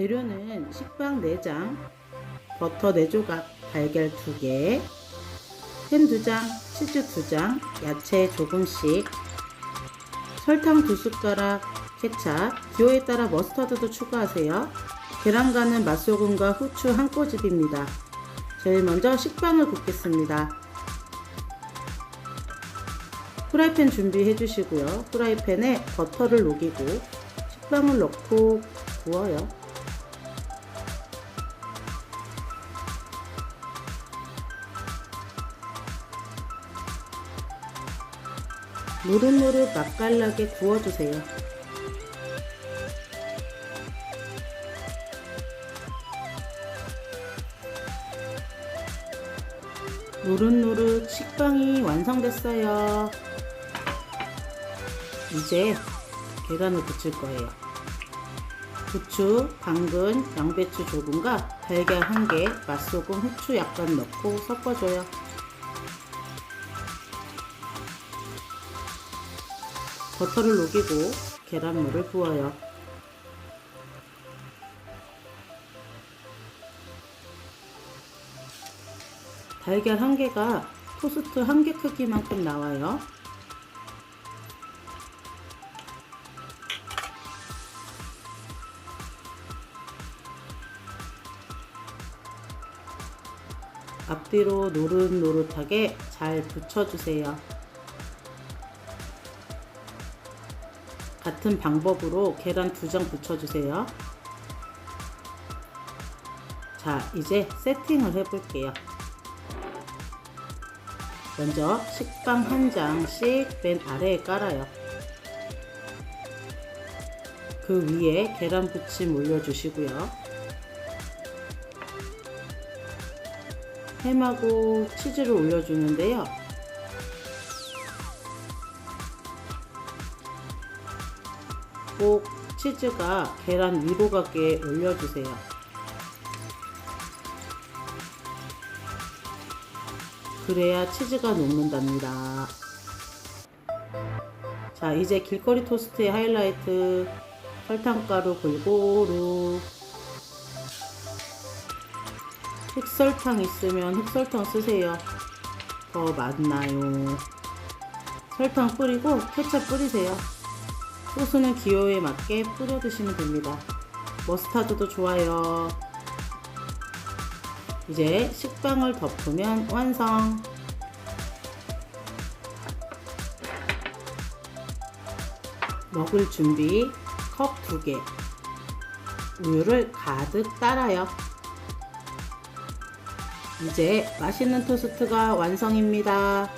재료는 식빵 4장, 버터 4조각, 달걀 2개, 햄 2장, 치즈 2장, 야채 조금씩, 설탕 2숟가락, 케찹, 기호에 따라 머스터드도 추가하세요. 계란간은 맛소금과 후추 한 꼬집입니다. 제일 먼저 식빵을 굽겠습니다. 프라이팬 준비해 주시고요. 프라이팬에 버터를 녹이고 식빵을 넣고 구워요. 노릇노릇 맛깔나게 구워주세요. 노릇노릇 식빵이 완성됐어요. 이제 계란을 붙일 거예요. 부추, 당근, 양배추 조금과 달걀 한 개, 맛소금, 후추 약간 넣고 섞어줘요. 버터를 녹이고 계란물을 부어요. 달걀 한 개가 토스트 한 개 크기만큼 나와요. 앞뒤로 노릇노릇하게 잘 붙여주세요. 같은 방법으로 계란 두 장 붙여주세요. 자, 이제 세팅을 해볼게요. 먼저 식빵 한 장씩 맨 아래에 깔아요. 그 위에 계란 부침 올려주시고요. 햄하고 치즈를 올려주는데요. 꼭 치즈가 계란 위로 가게 올려주세요. 그래야 치즈가 녹는답니다. 자, 이제 길거리 토스트의 하이라이트 설탕가루 골고루 흑설탕 있으면 흑설탕 쓰세요. 더 맛나요. 설탕 뿌리고 케첩 뿌리세요. 소스는 기호에 맞게 뿌려 드시면 됩니다. 머스타드도 좋아요. 이제 식빵을 덮으면 완성. 먹을 준비 컵두 개. 우유를 가득 따라요. 이제 맛있는 토스트가 완성입니다.